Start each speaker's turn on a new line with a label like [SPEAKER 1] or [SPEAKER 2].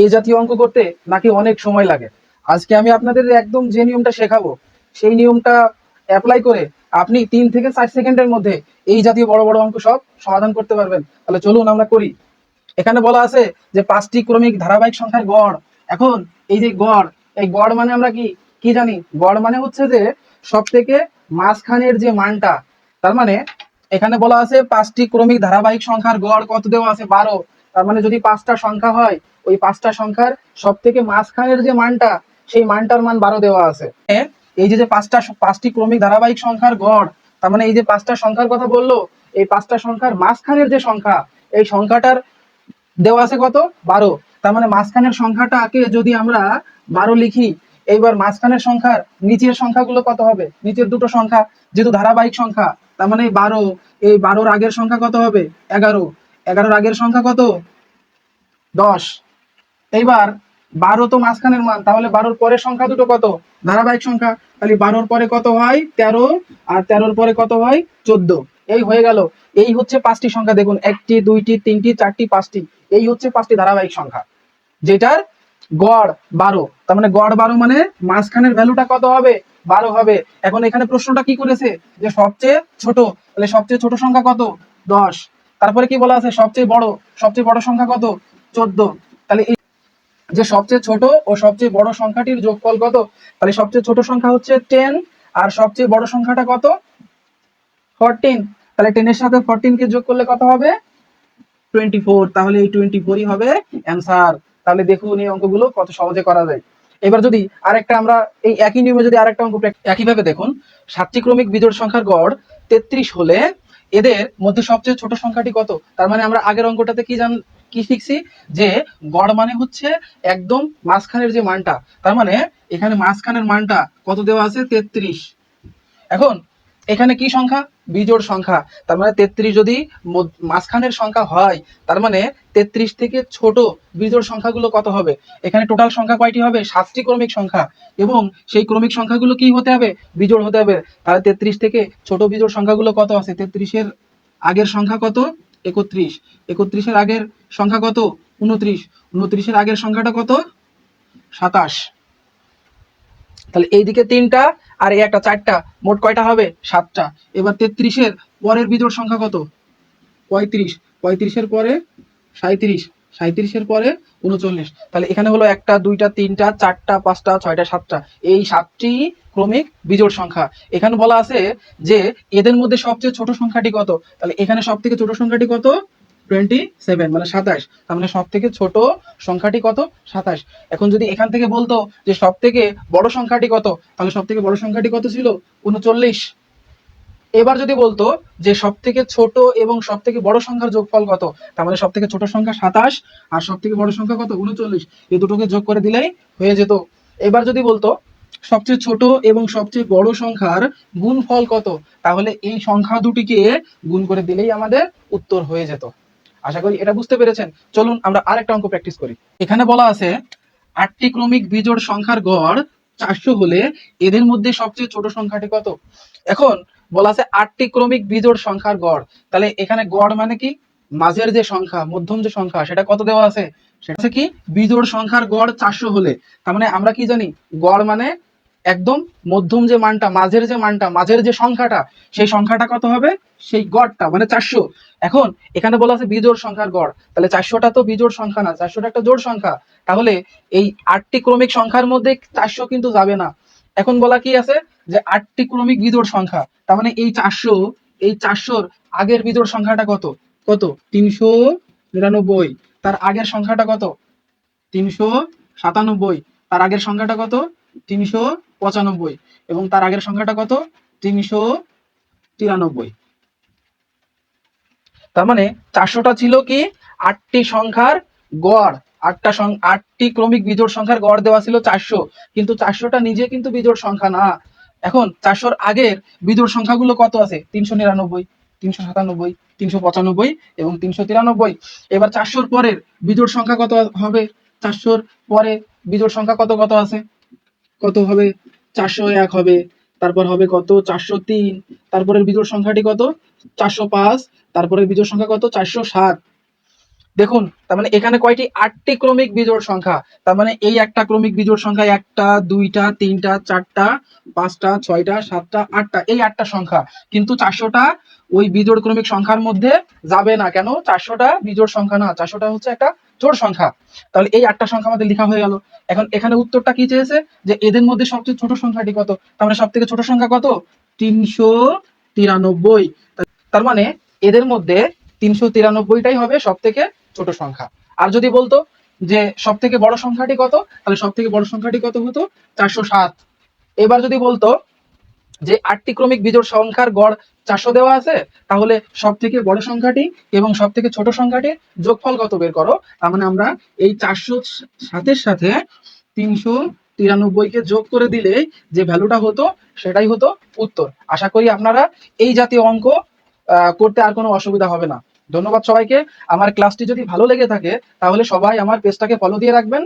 [SPEAKER 1] এই জাতীয় অঙ্ক করতে নাকি অনেক সময় লাগে। আজকে আমি আপনাদের একদম যে নিয়মটা শেখাবো, সেই নিয়মটা অ্যাপ্লাই করে আপনি তিন থেকে চার সেকেন্ডের মধ্যে এই জাতীয় বড় বড় অঙ্ক সব সমাধান করতে পারবেন। তাহলে চলুন আমরা করি। এখানে বলা আছে যে পাঁচটি ক্রমিক ধারাবাহিক সংখ্যার গড়। এখন এই যে গড়, এই গড় মানে আমরা কি কি জানি? গড় মানে হচ্ছে যে সব থেকে মাঝখানের যে মানটা, তার মানে এখানে বলা আছে পাঁচটি ক্রমিক ধারাবাহিক সংখ্যার গড় কত দেওয়া আছে? বারো। তার মানে যদি পাঁচটা সংখ্যা হয় ওই পাঁচটা সংখ্যার সব থেকে মাঝখানের যে মানটা সেই মানটার মান বারো দেওয়া আছে। এ, এই যে যে পাঁচটা পাঁচটি ক্রমিক ধারাবাহিক সংখ্যার গড় তার মানে এই যে পাঁচটা সংখ্যার কথা বলল এই পাঁচটা সংখ্যার মাঝখানের যে সংখ্যা এই সংখ্যাটার দেওয়া আছে কত? বারো। তার মানে মাঝখানের সংখ্যাটাকে যদি আমরা বারো লিখি এইবার মাঝখানের সংখ্যার নিচের সংখ্যাগুলো কত হবে? নিচের দুটো সংখ্যা যেহেতু ধারাবাহিক সংখ্যা তার মানে বারো এই বারোর আগের সংখ্যা কত হবে? এগারো। এগারোর আগের সংখ্যা কত? দশ। এইবার বারো তো মাঝখানের মান, তাহলে বারোর পরের সংখ্যা দুটো কত? ধারাবাহিক সংখ্যা, তাহলে বারোর পরে কত হয়? তেরো, আর তেরোর পরে কত হয়? চোদ্দ। এই হয়ে গেল। এই হচ্ছে পাঁচটি সংখ্যা, দেখুন, একটি, দুইটি, তিনটি, চারটি, পাঁচটি। এই হচ্ছে পাঁচটি ধারাবাহিক সংখ্যা, যেটার গড় বারো। তার মানে গড় বারো মানে মাঝখানের ভ্যালুটা কত হবে? বারো হবে। এখন এখানে প্রশ্নটা কি করেছে? যে সবচেয়ে ছোট, তাহলে সবচেয়ে ছোট সংখ্যা কত? দশ। তারপরে কি বলা আছে? সবচেয়ে বড় সবচেয়ে বড় সংখ্যা কত? চোদ্দ। তাহলে যে সবচেয়ে ছোট ও সবচেয়ে বড় সংখ্যাটির যোগফল কত? তাহলে সবচেয়ে ছোট সংখ্যা হচ্ছে টেন আর সবচেয়ে বড় সংখ্যাটা কত? ফোরটিন তাহলে টেনের সাথে ফোরটিন কে যোগ করলে কত হবে? টোয়েন্টি ফোর তাহলে এই টোয়েন্টি ফোরই হবে অ্যান্সার তাহলে দেখুন এই অঙ্কগুলো কত সহজে করা যায়। এবার যদি আরেকটা আমরা এই একই নিয়মে যদি আরেকটা অঙ্ক একইভাবে দেখুন সাতটি ক্রমিক বিজোড় সংখ্যার গড় তেত্রিশ হলে এদের মধ্যে সবচেয়ে ছোট সংখ্যাটি কত? তার মানে আমরা আগের অঙ্কটাতে কি জান কি শিখছি? যে গড় মানে হচ্ছে একদম মাঝখানের যে মানটা, তার মানে এখানে মাঝখানের মানটা কত দেওয়া আছে? তেত্রিশ। এখন এখানে কি সংখ্যা? বিজোড় সংখ্যা। তার মানে তেত্রিশ যদি মাঝখানের সংখ্যা হয়, তার মানে তেত্রিশ থেকে ছোট বিজোড় সংখ্যাগুলো কত হবে? এখানে টোটাল সংখ্যা কয়টি হবে? সাতটি ক্রমিক সংখ্যা। এবং সেই ক্রমিক সংখ্যাগুলো কি হতে হবে? বিজোড় হতে হবে। তাহলে তেত্রিশ থেকে ছোট বিজোড় সংখ্যাগুলো কত আছে? তেত্রিশের আগের সংখ্যা কত? একত্রিশ। একত্রিশের আগের সংখ্যা কত? উনত্রিশ। উনত্রিশের আগের সংখ্যাটা কত? সাতাশ। তাহলে এইদিকে তিনটা আর এই একটা চারটা, মোট কয়টা হবে? সাতটা। এবার তেত্রিশের পরের বিজোড় সংখ্যা কত? পঁয়ত্রিশ। পঁয়ত্রিশের পরে সাঁত্রিশ সাঁত্রিশের পরে উনচল্লিশ। তাহলে এখানে হলো একটা, দুইটা, তিনটা, চারটা, পাঁচটা, ছয়টা, সাতটা। এই সাতটি ক্রমিক বিজোড় সংখ্যা। এখানে বলা আছে যে এদের মধ্যে সবচেয়ে ছোট সংখ্যাটি কত? তাহলে এখানে সব থেকে ছোট সংখ্যাটি কত? টোয়েন্টি সেভেন মানে সাতাশ। তার মানে সব থেকে ছোট সংখ্যাটি কত? সাতাশ। এখন যদি এখান থেকে বলতো যে সব থেকে বড় সংখ্যাটি কত? তাহলে সব থেকে বড় সংখ্যাটি কত ছিল? উনচল্লিশ। এবার যদি বলতো যে সব থেকে ছোট এবং সব থেকে বড় সংখ্যার যোগফল কত? তার মানে সব থেকে ছোট সংখ্যা সাতাশ আর সব থেকে বড় সংখ্যা কত? উনচল্লিশ। এই দুটোকে যোগ করে দিলেই হয়ে যেত। এবার যদি বলতো সবচেয়ে ছোট এবং সবচেয়ে বড় সংখ্যার গুণফল কত? তাহলে এই সংখ্যা দুটিকে গুণ করে দিলেই আমাদের উত্তর হয়ে যেত। আশা করি এটা বুঝতে পেরেছেন। চলুন আমরা আরেকটা অঙ্ক প্র্যাকটিস করি। এখানে বলা আছে, আটটি ক্রমিক বিজোড় সংখ্যার গড় চারশো হলে এদের মধ্যে সবচেয়ে ছোট সংখ্যাটি কত? এখন বলা আছে আটটি ক্রমিক বিজোড় সংখ্যার গড়। তাহলে এখানে গড় মানে কি? মাঝের যে সংখ্যা, মধ্যম যে সংখ্যা, সেটা কত দেওয়া আছে? সেটা হচ্ছে কি? বিজোড় সংখ্যার গড় চারশো হলে। তার মানে আমরা কি জানি? গড় মানে একদম মধ্যম যে মানটা, মাঝের যে মানটা, মাঝের যে সংখ্যাটা, সেই সংখ্যাটা কত হবে? সেই গড়টা মানে চারশো। এখন এখানে বলা আছে বিজোড় সংখ্যার গড়। তাহলে চারশোটা তো বিজোড় সংখ্যা না, চারশোটা একটা জোড় সংখ্যা। তাহলে এই আটটি ক্রমিক সংখ্যার মধ্যে চারশো কিন্তু যাবে না। এখন বলা কি আছে? যে আটটি ক্রমিক বিজোড় সংখ্যা। তার মানে এই চারশো, এই চারশোর আগের বিজোড় সংখ্যাটা কত? কত? তিনশো নিরানব্বই। তার আগের সংখ্যাটা কত? তিনশো সাতানব্বই। তার আগের সংখ্যাটা কত? তিনশো পঁচানব্বই। এবং তার আগের সংখ্যাটা কত? তিনশো তিরানব্বই। তার মানে চারশোটা ছিল কি? আটটি সংখ্যার গড়। আটটা আটটি ক্রমিক বিজোড় সংখ্যার গড় দেওয়া ছিল চারশো। কিন্তু চারশোটা নিজে কিন্তু বিজোড় সংখ্যা না। এখন চারশোর আগের বিজোড় সংখ্যাগুলো কত আছে? তিনশো নিরানব্বই, তিনশো সাতানব্বই, তিনশো পঁচানব্বই এবং তিনশো তিরানব্বই। এবার চারশোর পরের বিজোড় সংখ্যা কত হবে? চারশোর পরে বিজোড় সংখ্যা কত কত আছে? কত হবে? চারশো এক হবে। তারপর হবে কত? চারশো তিন। তারপরের বিজোড় সংখ্যাটি কত? চারশো পাঁচ। তারপরে বিজোড় সংখ্যা কত? চারশো সাত। দেখুন, তার মানে এখানে কয়টি? আটটি ক্রমিক বিজোড় সংখ্যা। তার মানে এই একটা ক্রমিক বিজোড় সংখ্যা একটা, দুইটা, তিনটা, চারটা, পাঁচটা, ছয়টা, সাতটা, আটটা, এই আটটা সংখ্যা। কিন্তু চারশোটা ওই বিজোড় ক্রমিক সংখ্যার মধ্যে যাবে না কেন? চারশোটা বিজোড় সংখ্যা না, চারশোটা হচ্ছে একটা জোড় সংখ্যা। তাহলে এই আটটা সংখ্যা আমাদের লেখা হয়ে গেল। এখন এখানে উত্তরটা কি চেয়েছে? যে এদের মধ্যে সবচেয়ে ছোট সংখ্যাটি কত? তার মানে সব থেকে ছোট সংখ্যা কত? তিনশো তিরানব্বই। তার মানে এদের মধ্যে তিনশো তিরানব্বইটাই হবে সব থেকে ছোট সংখ্যা। আর যদি বলতো যে সব থেকে বড় সংখ্যাটি কত, তাহলে সব থেকে বড় সংখ্যাটি কত হতো? চারশো সাত। এবার যদি বলতো যে আটটি ক্রমিক বিজোড় সংখ্যার গড় চারশো দেওয়া আছে, তাহলে সব থেকে বড় সংখ্যাটি এবং সব থেকে ছোট সংখ্যাটির যোগফল কত বের করো? তার মানে আমরা এই চারশো সাতের সাথে তিনশো তিরানব্বইকে যোগ করে দিলে যে ভ্যালুটা হতো, সেটাই হতো উত্তর। আশা করি আপনারা এই জাতীয় অঙ্ক করতে আর কোনো অসুবিধা হবে না। ধন্যবাদ সবাইকে। আমার ক্লাসটি যদি ভালো লেগে থাকে, তাহলে সবাই আমার পেজটাকে ফলো দিয়ে রাখবেন।